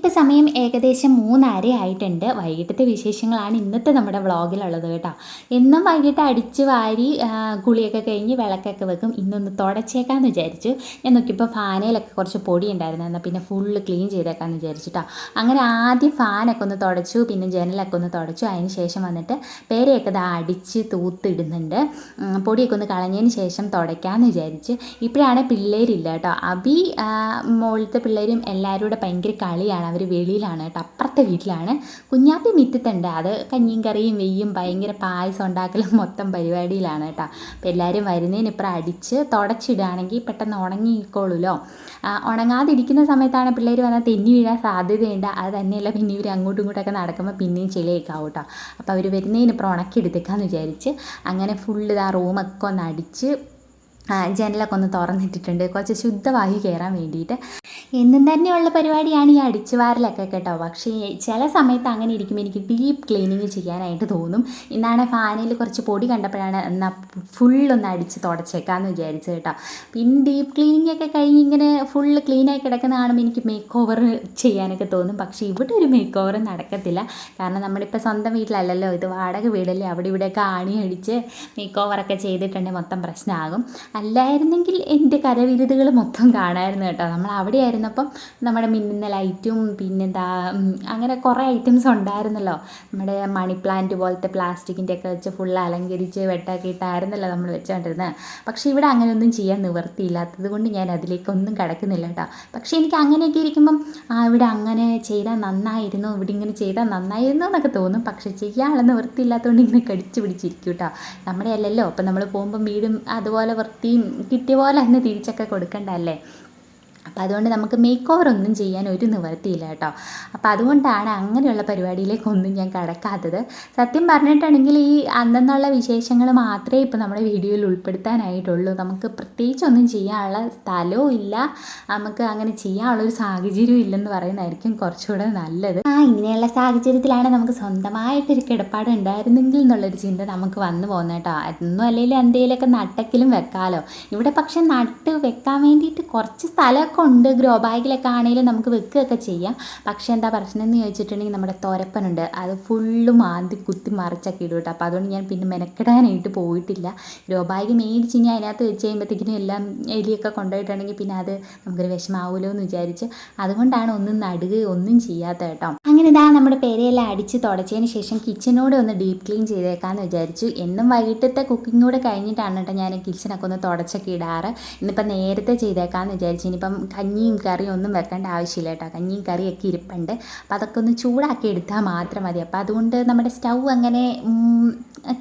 ഇപ്പോൾ സമയം ഏകദേശം മൂന്നര ആയിട്ടുണ്ട് വൈകിട്ടത്തെ വിശേഷങ്ങളാണ് ഇന്നത്തെ നമ്മുടെ വ്ളോഗിലുള്ളത് കേട്ടോ. എന്നും വൈകിട്ട് അടിച്ച് വാരി കുളിയൊക്കെ കഴിഞ്ഞ് വിളക്കൊക്കെ വെക്കും. ഇന്നൊന്ന് തുടച്ചേക്കാമെന്ന് വിചാരിച്ചു. ഞാൻ നോക്കിയപ്പോൾ ഫാനയിലൊക്കെ കുറച്ച് പൊടി ഉണ്ടായിരുന്നു എന്നാൽ പിന്നെ ഫുള്ള് ക്ലീൻ ചെയ്തേക്കാമെന്ന് വിചാരിച്ചിട്ടോ അങ്ങനെ ആദ്യം ഫാനൊക്കെ ഒന്ന് തുടച്ചു പിന്നെ ജനലൊക്കെ ഒന്ന് തുടച്ചു. അതിന് ശേഷം വന്നിട്ട് പേരെയൊക്കെ ദാ അടിച്ച് തൂത്തിടുന്നുണ്ട്. പൊടിയൊക്കെ ഒന്ന് കളഞ്ഞതിന് ശേഷം തുടയ്ക്കാമെന്ന് വിചാരിച്ച്. ഇപ്പോഴാണ് പിള്ളേരില്ല കേട്ടോ അബി മോളത്തെ പിള്ളേരും എല്ലാവരും കൂടെ ഭയങ്കര കളിയാണ്. അവർ വെളിയിലാണ് കേട്ടോ. അപ്പുറത്തെ വീട്ടിലാണ്. കുഞ്ഞാപ്പി മിറ്റത്തുണ്ട്. അത് കഞ്ഞിയും കറിയും വെയ്യും ഭയങ്കര പായസം ഉണ്ടാക്കലും മൊത്തം പരിപാടിയിലാണ് കേട്ടോ. അപ്പോൾ എല്ലാവരും വരുന്നതിന് ഇപ്പം അടിച്ച് തുടച്ചിടുകയാണെങ്കിൽ പെട്ടെന്ന് ഉണങ്ങിക്കോളൂല്ലോ ഉണങ്ങാതിരിക്കുന്ന സമയത്താണ് പിള്ളേർ വന്നാൽ തെന്നി വീഴാൻ സാധ്യതയുണ്ട്. അത് തന്നെയല്ല പിന്നെ ഇവർ അങ്ങോട്ടും ഇങ്ങോട്ടൊക്കെ നടക്കുമ്പോൾ പിന്നെയും ചെളിയൊക്കെ ആവും കേട്ടോ. അപ്പോൾ അവർ വരുന്നതിന് ഇപ്പം ഉണക്കിയെടുത്തേക്കാന്ന് വിചാരിച്ച് അങ്ങനെ ഫുള്ള് ഇതാ റൂമൊക്കെ ഒന്ന് അടിച്ച് ജനലൊക്കെ ഒന്ന് തുറന്നിട്ടിട്ടുണ്ട്. കുറച്ച് ശുദ്ധവായു കയറാൻ വേണ്ടിയിട്ട്. എന്നും തന്നെയുള്ള പരിപാടിയാണ് ഈ അടിച്ചു വാരലൊക്കെ കേട്ടോ. പക്ഷേ ചില സമയത്ത് അങ്ങനെ ഇരിക്കുമ്പോൾ എനിക്ക് ഡീപ്പ് ക്ലീനിങ് ചെയ്യാനായിട്ട് തോന്നും. ഇന്നാണ് ഫാനിൽ കുറച്ച് പൊടി കണ്ടപ്പോഴാണ് എന്നാൽ ഫുള്ളൊന്ന് അടിച്ച് തുടച്ചേക്കാമെന്ന് വിചാരിച്ചത് കേട്ടോ. പിന്നെ ഡീപ്പ് ക്ലീനിങ് ഒക്കെ കഴിഞ്ഞ് ഇങ്ങനെ ഫുള്ള് ക്ലീനായി കിടക്കുന്ന കാണുമ്പോൾ എനിക്ക് മേക്ക് ഓവർ ചെയ്യാനൊക്കെ തോന്നും. പക്ഷേ ഇവിടെ ഒരു മേക്ക് ഓവർ നടക്കത്തില്ല. കാരണം നമ്മളിപ്പോൾ സ്വന്തം വീട്ടിലല്ലല്ലോ. ഇത് വാടക വീടല്ലേ. അവിടെ ഇവിടെയൊക്കെ ആണി അടിച്ച് മേക്ക് ഓവറൊക്കെ ചെയ്തിട്ടുണ്ടെങ്കിൽ മൊത്തം പ്രശ്നമാകും. അല്ലായിരുന്നെങ്കിൽ എന്റെ കരവിരുതുകൾ മൊത്തം കാണാമായിരുന്നു കേട്ടോ. നമ്മൾ അവിടെ ആയിരുന്നപ്പം നമ്മുടെ മിന്നുന്ന ലൈറ്റും പിന്നെന്താ അങ്ങനെ കുറേ ഐറ്റംസ് ഉണ്ടായിരുന്നല്ലോ. നമ്മുടെ മണി പ്ലാന്റ് പോലത്തെ പ്ലാസ്റ്റിക്കിന്റെ ഒക്കെ വെച്ച് ഫുൾ അലങ്കരിച്ച് വെട്ടൊക്കെ ഇട്ടായിരുന്നല്ലോ നമ്മൾ വെച്ചുകൊണ്ടിരുന്നത് പക്ഷേ ഇവിടെ അങ്ങനെയൊന്നും ചെയ്യാൻ നിവർത്തിയില്ലാത്തത് കൊണ്ട് ഞാൻ അതിലേക്കൊന്നും കിടക്കുന്നില്ല കേട്ടോ. പക്ഷേ എനിക്ക് അങ്ങനെയൊക്കെ ഇരിക്കുമ്പം ആ ഇവിടെ അങ്ങനെ ചെയ്താൽ നന്നായിരുന്നു ഇവിടെ ഇങ്ങനെ ചെയ്താൽ നന്നായിരുന്നു എന്നൊക്കെ തോന്നും. പക്ഷേ ചെയ്യാനുള്ള നിവൃത്തിയില്ലാത്തതുകൊണ്ട് ഇങ്ങനെ കടിച്ചു പിടിച്ചിരിക്കും കേട്ടോ. നമ്മുടെ അല്ലല്ലോ അപ്പം നമ്മൾ പോകുമ്പം വീടും അതുപോലെ വൃത്തിയും കിട്ടിയ പോലെ തന്നെ തിരിച്ചൊക്കെ കൊടുക്കണ്ടല്ലേ അപ്പോൾ അതുകൊണ്ട് നമുക്ക് മേക്ക് ഓവർ ഒന്നും ചെയ്യാൻ ഒരു നിവർത്തിയില്ല കേട്ടോ. അപ്പോൾ അതുകൊണ്ടാണ് അങ്ങനെയുള്ള പരിപാടിയിലേക്കൊന്നും ഞാൻ കടക്കാത്തത്. സത്യം പറഞ്ഞിട്ടുണ്ടെങ്കിൽ ഈ അന്നെന്നുള്ള വിശേഷങ്ങൾ മാത്രമേ ഇപ്പോൾ നമ്മുടെ വീഡിയോയിൽ ഉൾപ്പെടുത്താനായിട്ടുള്ളൂ. നമുക്ക് പ്രത്യേകിച്ച് ഒന്നും ചെയ്യാനുള്ള സ്ഥലവും ഇല്ല. നമുക്ക് അങ്ങനെ ചെയ്യാനുള്ളൊരു സാഹചര്യവും ഇല്ലെന്ന് പറയുന്നതായിരിക്കും കുറച്ചുകൂടെ നല്ലത്. ആ ഇങ്ങനെയുള്ള സാഹചര്യത്തിലാണ് നമുക്ക് സ്വന്തമായിട്ടൊരു കിടപ്പാട് ഉണ്ടായിരുന്നെങ്കിൽ എന്നുള്ളൊരു ചിന്ത നമുക്ക് വന്നു പോകുന്നത് കേട്ടോ. അതൊന്നും അല്ലെങ്കിൽ എന്തെങ്കിലുമൊക്കെ നട്ടക്കിലും വെക്കാമല്ലോ ഇവിടെ പക്ഷെ നട്ട് വെക്കാൻ വേണ്ടിയിട്ട് കുറച്ച് സ്ഥലമൊക്കെ ഉണ്ട് ഗ്രോ ബാഗിലൊക്കെ ആണെങ്കിലും നമുക്ക് വെക്കുകയൊക്കെ ചെയ്യാം. പക്ഷേ എന്താ പ്രശ്നം എന്ന് ചോദിച്ചിട്ടുണ്ടെങ്കിൽ നമ്മുടെ തുരപ്പനുണ്ട്. അത് ഫുള്ള് മാന്തി കുത്തി മറിച്ചൊക്കെ ഇടും കേട്ടോ. അപ്പോൾ അതുകൊണ്ട് ഞാൻ പിന്നെ മെനക്കെടാനായിട്ട് പോയിട്ടില്ല. ഗ്രോ ബാഗ് മേടിച്ച് ഇനി അതിനകത്ത് വെച്ച് കഴിയുമ്പോഴത്തേക്കിനും എല്ലാം എലിയൊക്കെ കൊണ്ടുപോയിട്ടുണ്ടെങ്കിൽ പിന്നെ അത് നമുക്കൊരു വിഷമാവുമല്ലോ എന്ന് വിചാരിച്ച് അതുകൊണ്ടാണ് ഒന്നും നടുക ഒന്നും ചെയ്യാത്ത കേട്ടോ. അങ്ങനെ ഇതാ നമ്മുടെ പേരെയെല്ലാം അടിച്ച് തുടച്ചതിന് ശേഷം കിച്ചനോട് ഒന്ന് ഡീപ്പ് ക്ലീൻ ചെയ്തേക്കാമെന്ന് വിചാരിച്ചു. എന്നും വൈകിട്ടത്തെ കുക്കിംഗ് കൂടെ കഴിഞ്ഞിട്ടാണ് കേട്ടോ ഞാൻ കിച്ചനൊക്കെ ഒന്ന് തുടച്ചൊക്കെ ഇടാറ്. ഇന്നിപ്പം നേരത്തെ ചെയ്തേക്കാമെന്ന് വിചാരിച്ചു. ഇനിയിപ്പം കഞ്ഞിയും കറിയും ഒന്നും വെക്കേണ്ട ആവശ്യമില്ല കേട്ടോ. കഞ്ഞിയും കറിയൊക്കെ ഇരിപ്പുണ്ട്. അപ്പോൾ അതൊക്കെ ഒന്ന് ചൂടാക്കി എടുത്താൽ മാത്രം മതി. അപ്പോൾ അതുകൊണ്ട് നമ്മുടെ സ്റ്റൗ അങ്ങനെ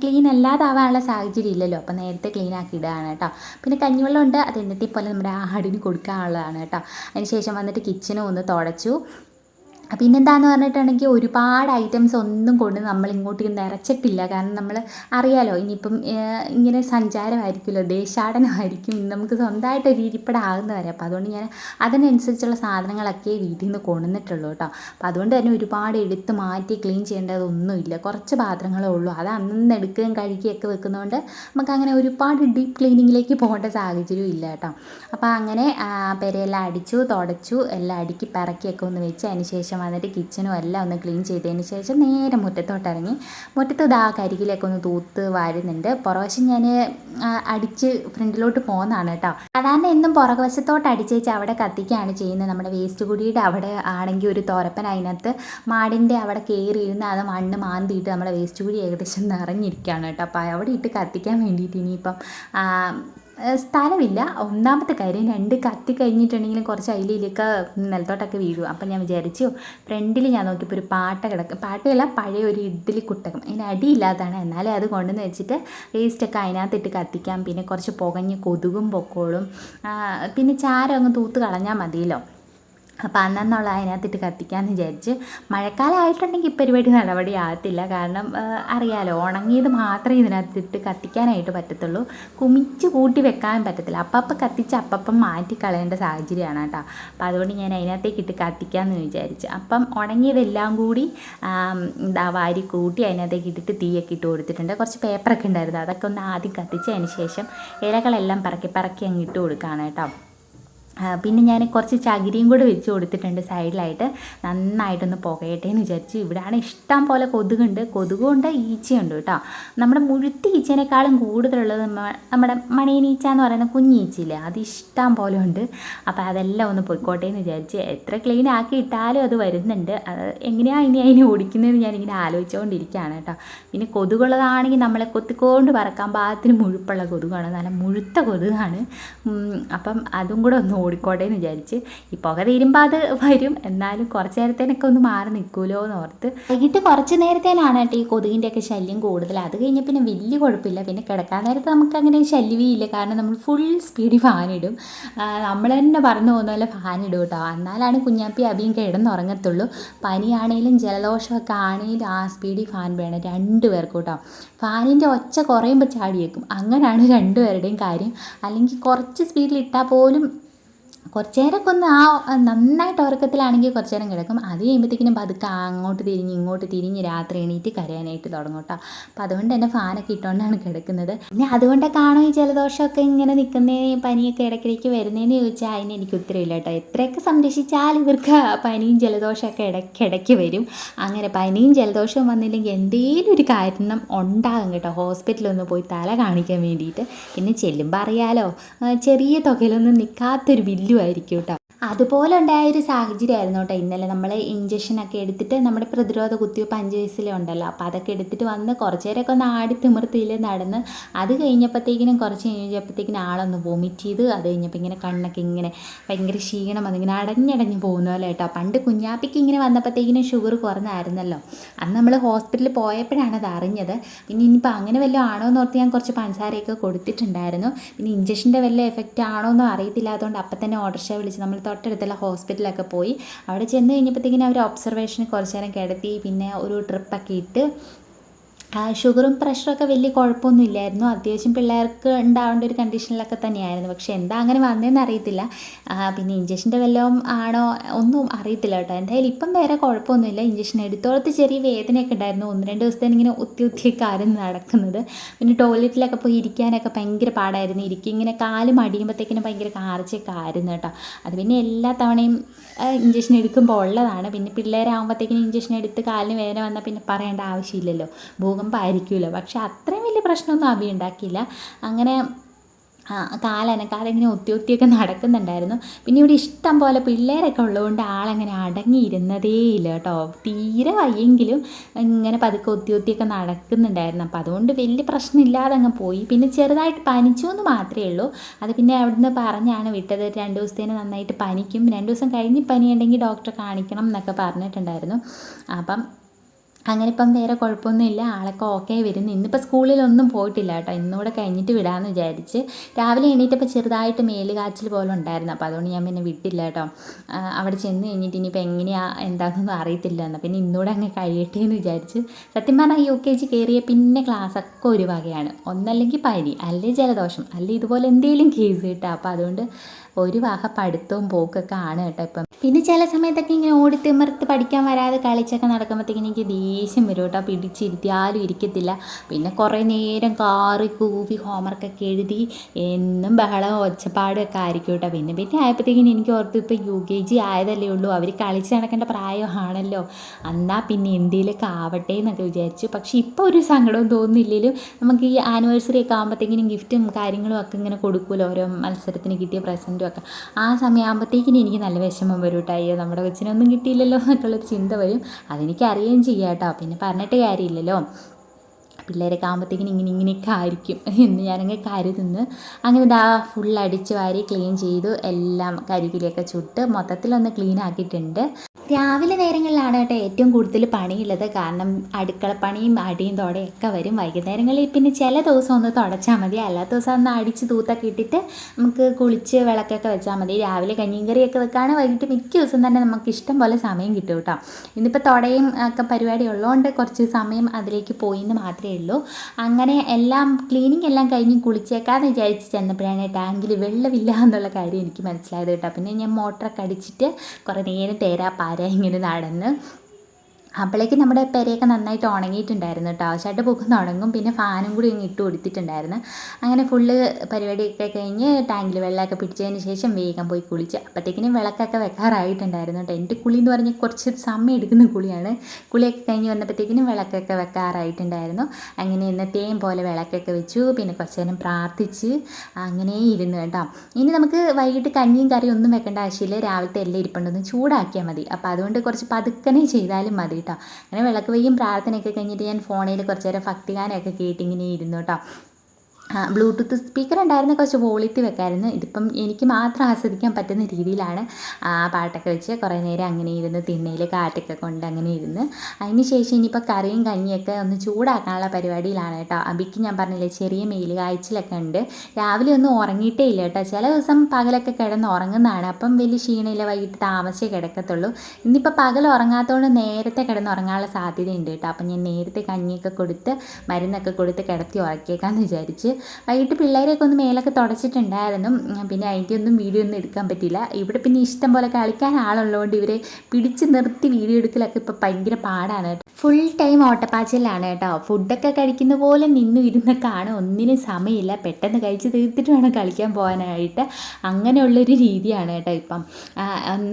ക്ലീൻ അല്ലാതാവാനുള്ള സാഹചര്യം ഇല്ലല്ലോ. അപ്പോൾ നേരത്തെ ക്ലീൻ ആക്കി ഇടുകയാണ് കേട്ടോ. പിന്നെ കഞ്ഞിവെള്ളം ഉണ്ട് അത് എന്നത്തെ പോലെ നമ്മുടെ ആടിന് കൊടുക്കാനുള്ളതാണ് കേട്ടോ. അതിന് ശേഷം വന്നിട്ട് കിച്ചനും ഒന്ന് തുടച്ചു. പിന്നെന്താന്ന് പറഞ്ഞിട്ടുണ്ടെങ്കിൽ ഒരുപാട് ഐറ്റംസ് ഒന്നും കൊണ്ട് നമ്മൾ ഇങ്ങോട്ടേക്ക് നിറച്ചിട്ടില്ല. കാരണം നമ്മൾ അറിയാലോ ഇനിയിപ്പം ഇങ്ങനെ സഞ്ചാരമായിരിക്കുമല്ലോ ദേശാടനമായിരിക്കും നമുക്ക് സ്വന്തമായിട്ട് ഒരു ഇരിപ്പിടാകുന്ന വരെ അപ്പോൾ അതുകൊണ്ട് ഞാൻ അതിനനുസരിച്ചുള്ള സാധനങ്ങളൊക്കെ വീട്ടിൽ നിന്ന് കൊണ്ടുവന്നിട്ടുള്ളൂ കേട്ടോ. അപ്പോൾ അതുകൊണ്ട് തന്നെ ഒരുപാട് എടുത്ത് മാറ്റി ക്ലീൻ ചെയ്യേണ്ടതൊന്നുമില്ല. കുറച്ച് പാത്രങ്ങളേ ഉള്ളൂ. അത് അന്ന് എടുക്കുകയും കഴുകിയൊക്കെ വെക്കുന്നതുകൊണ്ട് നമുക്ക് അങ്ങനെ ഒരുപാട് ഡീപ്പ് ക്ലീനിങ്ങിലേക്ക് പോകേണ്ട സാഹചര്യം ഇല്ല കേട്ടോ. അപ്പോൾ അങ്ങനെ പെരയെല്ലാം അടിച്ചു തുടച്ചു എല്ലാം അടുക്കി പിറക്കിയൊക്കെ ഒന്ന് വെച്ച് അതിന് ശേഷം വന്നിട്ട് കിച്ചണും എല്ലാം ഒന്ന് ക്ലീൻ ചെയ്തതിന് ശേഷം നേരെ മുറ്റത്തോട്ട് ഇറങ്ങി മുറ്റത്ത് ഇതാ കരികിലൊക്കെ ഒന്ന് തൂത്ത് വാരുന്നുണ്ട്. പുറവശം ഞാൻ അടിച്ച് ഫ്രണ്ടിലോട്ട് പോകുന്നതാണ് കേട്ടോ സാധാരണ എന്നും പുറകുവശത്തോട്ട് അടിച്ചേച്ച് അവിടെ കത്തിക്കുകയാണ് ചെയ്യുന്നത്. നമ്മുടെ വേസ്റ്റ് കുടിയുടെ അവിടെ ആണെങ്കിൽ ഒരു തോരപ്പൻ അതിനകത്ത് മാടിന്റെ അവിടെ കയറി ഇരുന്ന് അത് മണ്ണ് മാന്തിയിട്ട് നമ്മുടെ വേസ്റ്റ് കുഴി ഏകദേശം നിറഞ്ഞിരിക്കുകയാണ് കേട്ടോ അപ്പോൾ അവിടെ ഇട്ട് കത്തിക്കാൻ വേണ്ടിയിട്ട് ഇനിയിപ്പം സ്ഥലമില്ല. ഒന്നാമത്തെ കാര്യം രണ്ട് കത്തി കഴിഞ്ഞിട്ടുണ്ടെങ്കിലും കുറച്ച് അതിലേക്ക് നിലത്തോട്ടൊക്കെ വീഴും അപ്പം ഞാൻ വിചാരിച്ചു ഫ്രണ്ടിൽ ഞാൻ നോക്കിയപ്പോൾ ഒരു പാട്ട കിടക്കും പാട്ടയല്ല പഴയ ഒരു ഇഡ്ഡലി കുട്ടകം. അതിന് അടിയില്ലാത്തതാണ് എന്നാലേ അത് കൊണ്ടുവന്ന് വെച്ചിട്ട് വേസ്റ്റൊക്കെ അതിനകത്തിട്ട് കത്തിക്കാം. പിന്നെ കുറച്ച് പുകഞ്ഞ് കൊതുകും പൊക്കോളും. പിന്നെ ചാരം അങ്ങ് തൂത്ത് കളഞ്ഞാൽ മതിയല്ലോ. അപ്പോൾ അന്നെന്നുള്ള അതിനകത്തിട്ട് കത്തിക്കാമെന്ന് വിചാരിച്ച് മഴക്കാലമായിട്ടുണ്ടെങ്കിൽ പരിപാടി നടപടി ആകത്തില്ല. കാരണം അറിയാലോ ഉണങ്ങിയത് മാത്രമേ ഇതിനകത്തിട്ട് കത്തിക്കാനായിട്ട് പറ്റത്തുള്ളൂ. കുമിച്ച് കൂട്ടി വെക്കാൻ പറ്റത്തില്ല. അപ്പം കത്തിച്ച് അപ്പം മാറ്റി കളയേണ്ട സാഹചര്യമാണ് കേട്ടോ. അപ്പം അതുകൊണ്ട് ഞാൻ അതിനകത്തേക്ക് ഇട്ട് കത്തിക്കാമെന്ന് വിചാരിച്ച്. അപ്പം ഉണങ്ങിയതെല്ലാം കൂടി എന്താ വാരി കൂട്ടി അതിനകത്തേക്ക് ഇട്ടിട്ട് തീയൊക്കെ ഇട്ട് കൊടുത്തിട്ടുണ്ട്. കുറച്ച് പേപ്പറൊക്കെ ഉണ്ടായിരുന്നു. അതൊക്കെ ഒന്ന് ആദ്യം കത്തിച്ചതിന് ശേഷം ഇലകളെല്ലാം പറക്കി പറക്കി അങ്ങ് ഇട്ട് കൊടുക്കുകയാണ് കേട്ടോ. പിന്നെ ഞാൻ കുറച്ച് ചകിരിയും കൂടെ വെച്ച് കൊടുത്തിട്ടുണ്ട് സൈഡിലായിട്ട്. നന്നായിട്ടൊന്ന് പുകയട്ടെ എന്ന് വിചാരിച്ചു. ഇവിടെയാണ് ഇഷ്ടം പോലെ കൊതുകുണ്ട്. കൊതുകുണ്ട് ഈച്ചയുണ്ട് കേട്ടോ. നമ്മുടെ മുഴുത്തി ഈച്ചേനേക്കാളും കൂടുതലുള്ളത് നമ്മ- നമ്മുടെ മണിയനീച്ച എന്ന് പറയുന്ന കുഞ്ഞീച്ചയില്ലേ അത് ഇഷ്ടം പോലെ ഉണ്ട്. അപ്പോൾ അതെല്ലാം ഒന്ന് പൊയ്ക്കോട്ടെ എന്ന് വിചാരിച്ച് എത്ര ക്ലീൻ ആക്കി ഇട്ടാലും അത് വരുന്നുണ്ട്. അത് എങ്ങനെയാണ് ഇനി അതിനെ ഓടിക്കുന്നതെന്ന് ഞാനിങ്ങനെ ആലോചിച്ചുകൊണ്ടിരിക്കുകയാണ് കേട്ടോ. പിന്നെ കൊതുകുള്ളതാണെങ്കിൽ നമ്മളെ കൊത്തിക്കൊണ്ട് പറക്കാൻ പാകത്തിന് മുഴുപ്പുള്ള കൊതുകാണ്. നല്ല മുഴുത്ത കൊതുകാണ്. അപ്പം അതും കൂടെ ഒന്ന് ഓടിക്കോട്ടെ എന്ന് വിചാരിച്ച്. ഈ പുക തീരുമ്പോൾ അത് വരും. എന്നാലും കുറച്ച് നേരത്തേനൊക്കെ ഒന്ന് മാറി നിൽക്കുമല്ലോ എന്ന് ഓർത്ത്. വൈകിട്ട് കുറച്ച് നേരത്തേനാണ് കേട്ടോ ഈ കൊതുകിന്റെയൊക്കെ ശല്യം കൂടുതൽ. അത് കഴിഞ്ഞാൽ പിന്നെ വലിയ കുഴപ്പമില്ല. പിന്നെ കിടക്കാൻ നേരത്ത് നമുക്ക് അങ്ങനെ ശല്യമേ കാരണം നമ്മൾ ഫുൾ സ്പീഡിൽ ഫാനിടും നമ്മൾ തന്നെ പറഞ്ഞു പോകുന്ന പോലെ ഫാനിടും കേട്ടോ. എന്നാലാണ് കുഞ്ഞാപ്പി അബിയും കിടന്നുറങ്ങത്തുള്ളൂ. പനിയാണേലും ജലദോഷമൊക്കെ ആണെങ്കിലും ആ സ്പീഡിൽ ഫാൻ വേണം രണ്ട് പേർക്കും കേട്ടോ. ഫാനിന്റെ ഒച്ച കുറയുമ്പോൾ ചാടിയേക്കും. അങ്ങനെയാണ് രണ്ടുപേരുടെയും കാര്യം. അല്ലെങ്കിൽ കുറച്ച് സ്പീഡിൽ ഇട്ടാൽ പോലും കുറച്ച് നേരമൊക്കെ ഒന്ന് ആ നന്നായിട്ട് ഉറക്കത്തിലാണെങ്കിൽ കുറച്ച് നേരം കിടക്കും. അത് കഴിയുമ്പോഴത്തേക്കിനും പതുക്കെ അങ്ങോട്ട് തിരിഞ്ഞ് ഇങ്ങോട്ട് തിരിഞ്ഞ് രാത്രി എണീറ്റ് കരയാനായിട്ട് തുടങ്ങും കേട്ടോ. അപ്പോൾ അതുകൊണ്ട് തന്നെ ഫാനൊക്കെ ഇട്ടുകൊണ്ടാണ് കിടക്കുന്നത്. പിന്നെ അതുകൊണ്ടൊക്കെ ആണോ ഈ ജലദോഷമൊക്കെ ഇങ്ങനെ നിൽക്കുന്നതിന് പനിയൊക്കെ ഇടയ്ക്കിടയ്ക്ക് വരുന്നതെന്ന് ചോദിച്ചാൽ അതിന് എനിക്ക് ഉത്തരവില്ല കേട്ടോ. എത്രയൊക്കെ സംരക്ഷിച്ചാൽ ഇവർക്ക് പനിയും ജലദോഷമൊക്കെ ഇടയ്ക്കിടയ്ക്ക് വരും. അങ്ങനെ പനിയും ജലദോഷവും വന്നില്ലെങ്കിൽ എന്തെങ്കിലും ഒരു കാരണം ഉണ്ടാകും കേട്ടോ. ഹോസ്പിറ്റലൊന്ന് പോയി തല കാണിക്കാൻ വേണ്ടിയിട്ട്. പിന്നെ ചെല്ലുമ്പോൾ അറിയാലോ ചെറിയ തുകയിലൊന്നും നിൽക്കാത്തൊരു ബില്ലും ആയിരിക്കും കേട്ടോ. അതുപോലെ ഉണ്ടായ ഒരു സാഹചര്യമായിരുന്നു കേട്ടോ. ഇന്നലെ നമ്മൾ ഇഞ്ചക്ഷനൊക്കെ എടുത്തിട്ട് നമ്മുടെ പ്രതിരോധ കുത്തിവയ്പ്പ് അഞ്ച് വയസ്സിലേ ഉണ്ടല്ലോ. അപ്പോൾ അതൊക്കെ എടുത്തിട്ട് വന്ന് കുറച്ച് നേരമൊക്കെ ഒന്ന് ആടി തിമിർത്തിയിൽ നടന്ന് അത് കഴിഞ്ഞപ്പോഴത്തേക്കിനും കുറച്ച് കഴിഞ്ഞപ്പോഴത്തേക്കിനും ആളൊന്ന് വോമിറ്റ് ചെയ്ത് അത് കഴിഞ്ഞപ്പോൾ ഇങ്ങനെ കണ്ണൊക്കെ ഇങ്ങനെ ഭയങ്കര ക്ഷീണം അതിങ്ങനെ അടഞ്ഞടഞ്ഞ് പോകുന്ന പോലെ കേട്ടോ. പണ്ട് കുഞ്ഞാപ്പിക്ക് ഇങ്ങനെ വന്നപ്പോഴത്തേക്കിനും ഷുഗർ കുറഞ്ഞായിരുന്നല്ലോ. അന്ന് നമ്മൾ ഹോസ്പിറ്റലിൽ പോയപ്പോഴാണ് അത് അറിഞ്ഞത്. പിന്നെ ഇനിയിപ്പോൾ അങ്ങനെ വല്ലതും ആണോ എന്ന് ഓർത്ത് ഞാൻ കുറച്ച് പഞ്ചസാരയൊക്കെ കൊടുത്തിട്ടുണ്ടായിരുന്നു. പിന്നെ ഇഞ്ചക്ഷന്റെ വല്ല എഫക്റ്റ് ആണോ എന്ന് അറിയത്തില്ലാത്തതുകൊണ്ട് അപ്പം തന്നെ ഓട്ടർഷ വിളിച്ച് നമ്മൾ തൊട്ടടുത്തുള്ള ഹോസ്പിറ്റലൊക്കെ പോയി. അവിടെ ചെന്ന് കഴിഞ്ഞപ്പോഴത്തേക്കിനും അവർ ഒബ്സർവേഷന് കുറച്ച് നേരം കിടത്തി പിന്നെ ഒരു ട്രിപ്പൊക്കെ ഇട്ട് ഷുഗറും പ്രഷറൊക്കെ വലിയ കുഴപ്പമൊന്നും ഇല്ലായിരുന്നു അത്യാവശ്യം പിള്ളേർക്ക് ഉണ്ടാവേണ്ട ഒരു കണ്ടീഷനിലൊക്കെ തന്നെയായിരുന്നു. പക്ഷേ എന്താ അങ്ങനെ വന്നതെന്ന് അറിയത്തില്ല. പിന്നെ ഇഞ്ചക്ഷന്റെ വല്ലതും ആണോ ഒന്നും അറിയത്തില്ല കേട്ടോ. എന്തായാലും ഇപ്പം വേറെ കുഴപ്പമൊന്നുമില്ല. ഇഞ്ചക്ഷൻ എടുത്തോളത്ത് ചെറിയ വേദനയൊക്കെ ഉണ്ടായിരുന്നു. ഒന്ന് രണ്ട് ദിവസത്തേന് ഇങ്ങനെ ഒത്തി ഒത്തിയൊക്കെ കാര്യം നടക്കുന്നത്. പിന്നെ ടോയ്ലറ്റിലൊക്കെ പോയി ഇരിക്കാനൊക്കെ ഭയങ്കര പാടായിരുന്നു. ഇരിക്കും ഇങ്ങനെ കാൽ മടിയുമ്പോഴത്തേക്കിനും ഭയങ്കര കാർച്ചയൊക്കെ ആയിരുന്നു കേട്ടോ. അത് പിന്നെ എല്ലാ തവണയും ഇഞ്ചക്ഷൻ എടുക്കുമ്പോൾ ഉള്ളതാണ്. പിന്നെ പിള്ളേരാകുമ്പോഴത്തേക്കിനും ഇഞ്ചക്ഷൻ എടുത്ത് കാലിന് വേദന വന്നാൽ പിന്നെ പറയേണ്ട ആവശ്യമില്ലല്ലോ. ഭൂകമ്പമായിരിക്കുമല്ലോ പക്ഷേ അത്രയും വലിയ പ്രശ്നമൊന്നും അബി ഉണ്ടാക്കിയില്ല. അങ്ങനെ ആ, കാലനക്കാതെ ഇങ്ങനെ ഒത്തി ഒത്തിയൊക്കെ നടക്കുന്നുണ്ടായിരുന്നു. പിന്നെ ഇവിടെ ഇഷ്ടം പോലെ പിള്ളേരൊക്കെ ഉള്ളതുകൊണ്ട് ആളങ്ങനെ അടങ്ങിയിരുന്നതേ ഇല്ല കേട്ടോ. തീരെ വയ്യെങ്കിലും ഇങ്ങനെ പതുക്കെ ഒത്തി ഒത്തിയൊക്കെ നടക്കുന്നുണ്ടായിരുന്നു. അപ്പോൾ അതുകൊണ്ട് വലിയ പ്രശ്നമില്ലാതെ അങ്ങ് പോയി. പിന്നെ ചെറുതായിട്ട് പനിച്ചു എന്ന് മാത്രമേ ഉള്ളൂ. അത് പിന്നെ അവിടുന്ന് പറഞ്ഞാണ് വിട്ടത് രണ്ട് ദിവസത്തേന് നന്നായിട്ട് പനിക്കും. രണ്ട് ദിവസം കഴിഞ്ഞ് പനിയുണ്ടെങ്കിൽ ഡോക്ടറെ കാണിക്കണം എന്നൊക്കെ പറഞ്ഞിട്ടുണ്ടായിരുന്നു. അപ്പം അങ്ങനെ ഇപ്പം വേറെ കുഴപ്പമൊന്നുമില്ല. ആളൊക്കെ ഓക്കെ വരുന്നു. ഇന്നിപ്പോൾ സ്കൂളിലൊന്നും പോയിട്ടില്ല കേട്ടോ. ഇന്നുകൂടെ കഴിഞ്ഞിട്ട് വിടാമെന്ന് വിചാരിച്ച്. രാവിലെ എണീറ്റപ്പോൾ ചെറുതായിട്ട് മേൽ കാച്ചിൽ പോലെ ഉണ്ടായിരുന്നു. അപ്പോൾ അതുകൊണ്ട് ഞാൻ പിന്നെ വിട്ടില്ല കേട്ടോ. അവിടെ ചെന്ന് കഴിഞ്ഞിട്ട് ഇനിയിപ്പോൾ എങ്ങനെയാണ് എന്താണെന്നൊന്നും അറിയത്തില്ല എന്നാൽ പിന്നെ ഇന്നുകൂടെ അങ്ങ് കഴിയട്ടെ എന്ന് വിചാരിച്ച്. സത്യം പറഞ്ഞാൽ യു കെ ജി കയറിയ പിന്നെ ക്ലാസ്സൊക്കെ ഒരു വകയാണ്. ഒന്നല്ലെങ്കിൽ പനി അല്ലെങ്കിൽ ജലദോഷം അല്ലെങ്കിൽ ഇതുപോലെ എന്തെങ്കിലും കേസ് കിട്ടുക അപ്പോൾ അതുകൊണ്ട് ഒരു വാഹ പഠിത്തവും പോക്കൊക്കെ ആണ് കേട്ടോ ഇപ്പം. പിന്നെ ചില സമയത്തൊക്കെ ഇങ്ങനെ ഓടി തിമിർത്ത് പഠിക്കാൻ വരാതെ കളിച്ചൊക്കെ നടക്കുമ്പോഴത്തേക്കും എനിക്ക് ദേഷ്യം വരും കേട്ടോ. പിടിച്ചിരുത്തിയാലും ഇരിക്കത്തില്ല. പിന്നെ കുറേ നേരം കാറി കൂവി ഹോംവർക്കൊക്കെ എഴുതി എന്നും ബഹളം ഒച്ചപ്പാടൊക്കെ ആയിരിക്കും കേട്ടോ. പിന്നെ പിന്നെ ആയപ്പോഴത്തേക്കിനും എനിക്ക് ഓർത്ത് ഇപ്പോൾ യു കെ ജി ആയതല്ലേ ഉള്ളൂ. അവർ കളിച്ച് നടക്കേണ്ട പ്രായമാണല്ലോ. എന്നാൽ പിന്നെ എന്തെങ്കിലുമൊക്കെ ആവട്ടെ എന്നൊക്കെ വിചാരിച്ചു. പക്ഷേ ഇപ്പോൾ ഒരു സങ്കടവും തോന്നുന്നില്ലെങ്കിലും നമുക്ക് ഈ ആനിവേഴ്സറി ഒക്കെ ആകുമ്പോഴത്തേക്കിനും ഗിഫ്റ്റും കാര്യങ്ങളും ഒക്കെ ഇങ്ങനെ കൊടുക്കുമല്ലോ. ഓരോ മത്സരത്തിന് കിട്ടിയ പ്രസന്റും ഒക്കെ ആ സമയമാകുമ്പോഴത്തേക്കിനും എനിക്ക് നല്ല വിഷമം വരും കേട്ടോ നമ്മുടെ കൊച്ചിനൊന്നും കിട്ടിയില്ലല്ലോ. എന്നൊക്കെയുള്ളൊരു ചിന്ത വരും. അതെനിക്കറിയുകയും ചെയ്യാം കേട്ടോ പിന്നെ പറഞ്ഞിട്ട് കാര്യമില്ലല്ലോ. പിള്ളേരൊക്കെ ആകുമ്പോഴത്തേക്കിനും ഇങ്ങനെ ഇങ്ങനെയൊക്കെ ആയിരിക്കും എന്ന് ഞാനങ്ങ് കരുതുന്നു. അങ്ങനെ ഇതാ ഫുൾ അടിച്ച് വാരി ക്ലീൻ ചെയ്തു. എല്ലാം കരികിലൊക്കെ ചുട്ട് മൊത്തത്തിലൊന്ന് ക്ലീൻ ആക്കിയിട്ടുണ്ട്. രാവിലെ നേരങ്ങളിലാണ് കേട്ടോ ഏറ്റവും കൂടുതൽ പണിയുള്ളത്. കാരണം അടുക്കളപ്പണിയും അടിയും തുടയൊക്കെ വരും. വൈകുന്നേരങ്ങളിൽ പിന്നെ ചില ദിവസം ഒന്ന് തുടച്ചാൽ മതി. അല്ലാത്ത ദിവസം ഒന്ന് അടിച്ച് തൂത്തൊക്കെ ഇട്ടിട്ട് നമുക്ക് കുളിച്ച് വിളക്കൊക്കെ വെച്ചാൽ മതി. രാവിലെ കഞ്ഞിയും കറിയൊക്കെ വെക്കാണ്. വൈകിട്ട് മിക്ക ദിവസം തന്നെ നമുക്ക് ഇഷ്ടം പോലെ സമയം കിട്ടും കേട്ടോ. ഇന്നിപ്പോൾ തുടയും ഒക്കെ പരിപാടി ഉള്ളതുകൊണ്ട് കുറച്ച് സമയം അതിലേക്ക് പോയി എന്ന് മാത്രമേ ഉള്ളൂ. അങ്ങനെ എല്ലാം ക്ലീനിങ് എല്ലാം കഴിഞ്ഞ് കുളിച്ചേക്കാന്ന് വിചാരിച്ച് ചെന്നപ്പോഴാണ് ടാങ്കിൽ വെള്ളമില്ല എന്നുള്ള കാര്യം എനിക്ക് മനസ്സിലായത് കേട്ടോ. പിന്നെ ഞാൻ മോട്ടറൊക്കെ അടിച്ചിട്ട് കുറേ നേരം തേരാ പാര ഇങ്ങനെ നടന്ന്. അപ്പോഴേക്ക് നമ്മുടെ പെരയൊക്കെ നന്നായിട്ട് ഉണങ്ങിയിട്ടുണ്ടായിരുന്നു കേട്ടോ ആവശ്യമായിട്ട് പൊക്കുന്ന ഉണങ്ങും പിന്നെ ഫാനും കൂടി അങ്ങ് ഇട്ട് കൊടുത്തിട്ടുണ്ടായിരുന്നു. അങ്ങനെ ഫുള്ള് പരിപാടിയൊക്കെ കഴിഞ്ഞ് ടാങ്കിൽ വെള്ളമൊക്കെ പിടിച്ചതിന് ശേഷം വേഗം പോയി കുളിച്ച് അപ്പോഴത്തേക്കിനും വിളക്കൊക്കെ വെക്കാറായിട്ടുണ്ടായിരുന്നു കേട്ടോ എന്റെ കുളി എന്ന് പറഞ്ഞാൽ കുറച്ച് സമയം എടുക്കുന്ന കുളിയാണ്. കുളിയൊക്കെ കഴിഞ്ഞ് വന്നപ്പോഴത്തേക്കിനും വിളക്കൊക്കെ വെക്കാറായിട്ടുണ്ടായിരുന്നു. അങ്ങനെ ഇന്നത്തെയും പോലെ വിളക്കൊക്കെ വെച്ചു. പിന്നെ കുറച്ച് നേരം പ്രാർത്ഥിച്ച് അങ്ങനെ ഇരുന്നു കേട്ടോ. ഇനി നമുക്ക് വൈകിട്ട് കഞ്ഞിയും കറിയും ഒന്നും വെക്കേണ്ട ആവശ്യമില്ല. രാവിലത്തെ എല്ലാം ഇരിപ്പുണ്ടെന്ന് ചൂടാക്കിയാൽ മതി. അപ്പോൾ അതുകൊണ്ട് കുറച്ച് പതുക്കനെ ചെയ്താലും മതി കേട്ടോ. അങ്ങനെ വിളക്ക് വയ്യും പ്രാർത്ഥനയൊക്കെ കഴിഞ്ഞിട്ട് ഞാൻ ഫോണിൽ കുറച്ച് നേരം ഭക്തിഗാനമൊക്കെ കേട്ടിങ്ങനെ ഇരുന്നു കേട്ടോ. ബ്ലൂടൂത്ത് സ്പീക്കർ ഉണ്ടായിരുന്ന കുറച്ച് വോളിയത്തിൽ വെക്കായിരുന്നു. ഇതിപ്പം എനിക്ക് മാത്രം ആസ്വദിക്കാൻ പറ്റുന്ന രീതിയിലാണ് ആ പാട്ടൊക്കെ വെച്ച് കുറേ നേരം അങ്ങനെ ഇരുന്ന് തിണ്ണയിൽ കാറ്റൊക്കെ കൊണ്ട് അങ്ങനെ ഇരുന്ന്. അതിന് ശേഷം ഇനിയിപ്പോൾ കറിയും കഞ്ഞിയൊക്കെ ഒന്ന് ചൂടാക്കാനുള്ള പരിപാടിയിലാണ് കേട്ടോ. അബിക്ക് ഞാൻ പറഞ്ഞില്ലേ ചെറിയ മെയിൽ കാഴ്ചയിലൊക്കെ ഉണ്ട്. രാവിലെ ഒന്നും ഉറങ്ങിയിട്ടേ ഇല്ല കേട്ടോ. ചില ദിവസം പകലൊക്കെ കിടന്ന് ഉറങ്ങുന്നതാണ്. അപ്പം വലിയ ക്ഷീണമില്ല വൈകിട്ട് താമസിച്ചേ കിടക്കത്തുള്ളൂ. ഇന്നിപ്പോൾ പകൽ ഉറങ്ങാത്തതുകൊണ്ട് നേരത്തെ കിടന്ന് ഉറങ്ങാനുള്ള സാധ്യതയുണ്ട് കേട്ടോ. അപ്പം ഞാൻ നേരത്തെ കഞ്ഞിയൊക്കെ കൊടുത്ത് മരുന്നൊക്കെ കൊടുത്ത് കിടത്തി ഉറക്കിയേക്കാമെന്ന് വിചാരിച്ച് വൈകിട്ട് പിള്ളേരെയൊക്കെ ഒന്ന് മേലൊക്കെ തുടച്ചിട്ടുണ്ടായിരുന്നു. പിന്നെ അതിന്റെ ഒന്നും വീഡിയോ ഒന്നും എടുക്കാൻ പറ്റിയില്ല. ഇവിടെ പിന്നെ ഇഷ്ടം പോലെ കളിക്കാൻ ആളുള്ളതുകൊണ്ട് ഇവരെ പിടിച്ച് നിർത്തി വീഡിയോ എടുക്കലൊക്കെ ഇപ്പോൾ ഭയങ്കര പാടാണ് ഫുൾ ടൈം ഓട്ടപ്പാച്ചിലാണ് കേട്ടോ. ഫുഡൊക്കെ കഴിക്കുന്ന പോലെ നിന്നും ഇരുന്ന് കാണും ഒന്നിനും സമയമില്ല. പെട്ടെന്ന് കഴിച്ച് തീർത്തിട്ട് വേണം കളിക്കാൻ പോകാനായിട്ട്. അങ്ങനെയുള്ളൊരു രീതിയാണ് കേട്ടോ ഇപ്പം.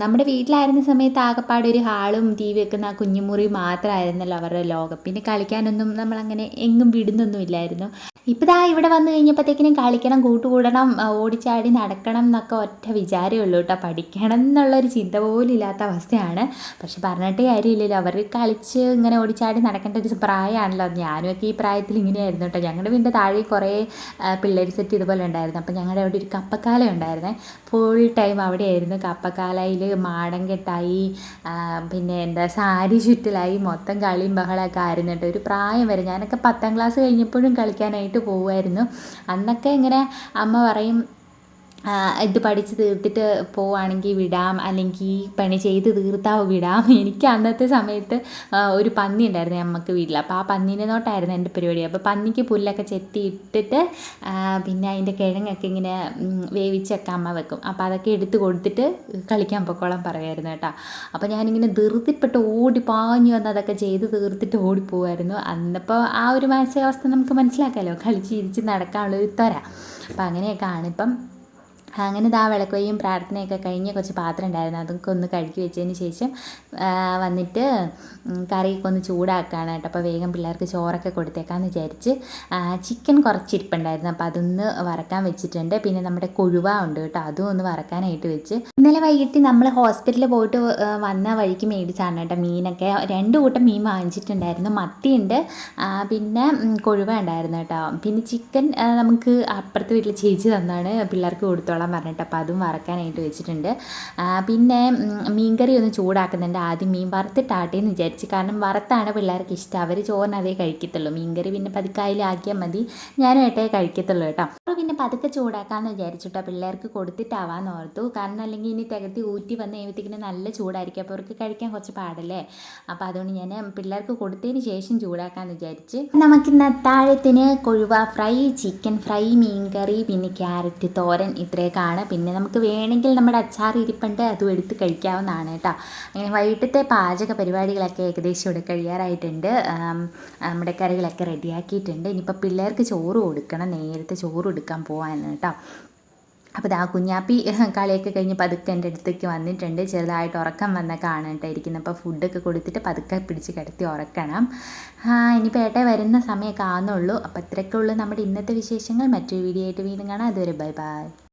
നമ്മുടെ വീട്ടിലായിരുന്ന സമയത്ത് ആകപ്പാട് ഒരു ഹാളും ടി വി വെക്കുന്ന ആ കുഞ്ഞുമുറി മാത്രമായിരുന്നല്ലോ അവരുടെ ലോകം. പിന്നെ കളിക്കാനൊന്നും നമ്മളങ്ങനെ എങ്ങും വിടുന്നൊന്നും ഇല്ലായിരുന്നു. ഇപ്പോൾ ദാ ഇവിടെ വന്നു കഴിഞ്ഞപ്പോഴത്തേക്കിനും കളിക്കണം കൂട്ടുകൂടണം ഓടിച്ചാടി നടക്കണം എന്നൊക്കെ ഒറ്റ വിചാരമേ ഉള്ളൂ കേട്ടോ. പഠിക്കണം എന്നുള്ളൊരു ചിന്ത പോലും ഇല്ലാത്ത അവസ്ഥയാണ്. പക്ഷെ പറഞ്ഞിട്ട് കാര്യമില്ലല്ലോ. അവർ കളിച്ച് ഇങ്ങനെ ഓടിച്ചാടി നടക്കേണ്ട ഒരു പ്രായമാണല്ലോ. ഞാനും ഒക്കെ ഈ പ്രായത്തിൽ ഇങ്ങനെയായിരുന്നു കേട്ടോ. ഞങ്ങളുടെ വീടിന്റെ താഴെ കുറേ പിള്ളേർ സെറ്റ് ഇതുപോലെ ഉണ്ടായിരുന്നു. അപ്പോൾ ഞങ്ങളുടെ അവിടെ ഒരു കപ്പക്കാലം ഉണ്ടായിരുന്നേ. ഫുൾ ടൈം അവിടെയായിരുന്നു. കപ്പക്കാലയിൽ മാടം കെട്ടായി പിന്നെ എന്താ സാരി ചുറ്റലായി മൊത്തം കളിയും ബഹളമൊക്കെ ആയിരുന്നു കേട്ടോ. ഒരു പ്രായം വരെ. ഞാനൊക്കെ പത്താം ക്ലാസ് കഴിഞ്ഞപ്പോഴും കളിക്കാനായിട്ട് പോകുമായിരുന്നു അന്നൊക്കെ ഇങ്ങനെ അമ്മ പറയും ഇത് പഠിച്ച് തീർത്തിട്ട് പോവുകയാണെങ്കിൽ വിടാം. അല്ലെങ്കിൽ പണി ചെയ്ത് തീർത്താൽ വിടാം. എനിക്ക് അന്നത്തെ സമയത്ത് ഒരു പന്നി ഉണ്ടായിരുന്നു നമുക്ക് വീട്ടിൽ അപ്പോൾ ആ പന്നീനെ നോട്ടായിരുന്നു എന്റെ പരിപാടി. അപ്പോൾ പന്നിക്ക് പുല്ലൊക്കെ ചെത്തി ഇട്ടിട്ട് പിന്നെ അതിന്റെ കിഴങ്ങൊക്കെ ഇങ്ങനെ വേവിച്ചൊക്കെ അമ്മ വെക്കും. അപ്പോൾ അതൊക്കെ എടുത്ത് കൊടുത്തിട്ട് കളിക്കാൻ പൊക്കോളാൻ പറയുമായിരുന്നു കേട്ടോ. അപ്പോൾ ഞാനിങ്ങനെ ധൃതിപ്പെട്ട് ഓടി പാഞ്ഞു വന്ന് അതൊക്കെ ചെയ്ത് തീർത്തിട്ട് ഓടിപ്പോവായിരുന്നു അന്നപ്പോൾ ആ ഒരു മാനസികാവസ്ഥ നമുക്ക് മനസ്സിലാക്കാമല്ലോ കളിച്ച് ഇരിച്ച് നടക്കാനുള്ളൊരു ത്വര. അപ്പോൾ അങ്ങനെയൊക്കെയാണ് ഇപ്പം അങ്ങനെ ദാ വിളക്കുകയും പ്രാർത്ഥനയൊക്കെ കഴിഞ്ഞ് കുറച്ച് പാത്രം ഉണ്ടായിരുന്നു. അതൊക്കെ ഒന്ന് കഴുകി വെച്ചതിന് ശേഷം വന്നിട്ട് കറിയൊക്കെ ഒന്ന് ചൂടാക്കുകയാണ് കേട്ടോ. അപ്പോൾ വേഗം പിള്ളേർക്ക് ചോറൊക്കെ കൊടുത്തേക്കാമെന്ന് വിചാരിച്ച് ചിക്കൻ കുറച്ച് ഇരിപ്പുണ്ടായിരുന്നു. അപ്പോൾ അതൊന്ന് വറക്കാൻ വെച്ചിട്ടുണ്ട്. പിന്നെ നമ്മുടെ കൊഴുവ ഉണ്ട് കേട്ടോ. അതും ഒന്ന് വറക്കാനായിട്ട് വെച്ച്. ഇന്നലെ വൈകിട്ട് നമ്മൾ ഹോസ്പിറ്റലിൽ പോയിട്ട് വന്ന വഴിക്ക് മേടിച്ചാണ് കേട്ടോ മീനൊക്കെ. രണ്ട് കൂട്ടം മീൻ വാങ്ങിച്ചിട്ടുണ്ടായിരുന്നു. മത്തിയുണ്ട് പിന്നെ കൊഴുവ ഉണ്ടായിരുന്നു കേട്ടോ. പിന്നെ ചിക്കൻ നമുക്ക് അപ്പുറത്തെ വീട്ടിൽ ചേച്ചി തന്നാണ് പിള്ളേർക്ക് കൊടുത്തോളാം വറക്കാൻ പറഞ്ഞിട്ട് അപ്പോൾ അതും വറക്കാനായിട്ട് വെച്ചിട്ടുണ്ട്. പിന്നെ മീൻകറി ഒന്ന് ചൂടാക്കുന്നുണ്ട്. ആദ്യം മീൻ വറുത്തിട്ടാട്ടെ എന്ന് വിചാരിച്ച്. കാരണം വറുത്താണ് പിള്ളേർക്ക് ഇഷ്ടം. അവർ ചോറിന് അതേ കഴിക്കത്തുള്ളൂ. മീൻകറി പിന്നെ പതുക്കായിലാക്കിയാൽ മതി. ഞാനും ഏട്ടേ കഴിക്കത്തുള്ളൂ കേട്ടോ. അപ്പോൾ പിന്നെ പതുക്കെ ചൂടാക്കാമെന്ന് വിചാരിച്ചിട്ടോ. പിള്ളേർക്ക് കൊടുത്തിട്ടാവാന്ന് ഓർത്തു കാരണം അല്ലെങ്കിൽ ഇനി തികത്തി ഊറ്റി വന്ന് കഴിയുമ്പോഴത്തേക്കിന് നല്ല ചൂടായിരിക്കും. അപ്പോൾ അവർക്ക് കഴിക്കാൻ കുറച്ച് പാടല്ലേ? അപ്പോൾ അതുകൊണ്ട് ഞാൻ പിള്ളേർക്ക് കൊടുത്തതിന് ശേഷം ചൂടാക്കാമെന്ന് വിചാരിച്ച് നമുക്കിന്ന് അത്താഴത്തിന് കൊഴുവ ഫ്രൈ ചിക്കൻ ഫ്രൈ മീൻ കറി പിന്നെ ക്യാരറ്റ് തോരൻ ഇത്രയൊക്കെ ആണ് പിന്നെ നമുക്ക് വേണമെങ്കിൽ നമ്മുടെ അച്ചാർ ഇരിപ്പുണ്ട്. അതും എടുത്ത് കഴിക്കാവുന്നതാണ് കേട്ടോ. അങ്ങനെ വൈകിട്ടത്തെ പാചക പരിപാടികളൊക്കെ ഏകദേശം ഇവിടെ കഴിയാറായിട്ടുണ്ട്. നമ്മുടെ കറികളൊക്കെ റെഡിയാക്കിയിട്ടുണ്ട്. ഇനിയിപ്പോൾ പിള്ളേർക്ക് ചോറ് കൊടുക്കണം. നേരത്തെ ചോറ് എടുക്കാൻ പോവാനാണ് കേട്ടോ അപ്പോൾ ആ കുഞ്ഞാപ്പി കളിയൊക്കെ കഴിഞ്ഞ് പതുക്കെ എന്റെ അടുത്തേക്ക് വന്നിട്ടുണ്ട്. ചെറുതായിട്ട് ഉറക്കം വന്ന ഇരിക്കുന്നത്. അപ്പോൾ ഫുഡൊക്കെ കൊടുത്തിട്ട് പതുക്കെ പിടിച്ച് കിടത്തി ഉറക്കണം. ഇനിയിപ്പോൾ ഏട്ട വരുന്ന സമയമൊക്കെ ആകുന്നുള്ളൂ അപ്പോൾ ഇത്രയൊക്കെ ഉള്ളൂ നമ്മുടെ ഇന്നത്തെ വിശേഷങ്ങൾ. മറ്റൊരു വീഡിയോ ആയിട്ട് വീണ്ടും കാണാം. അതുവരെ ബൈ ബൈ.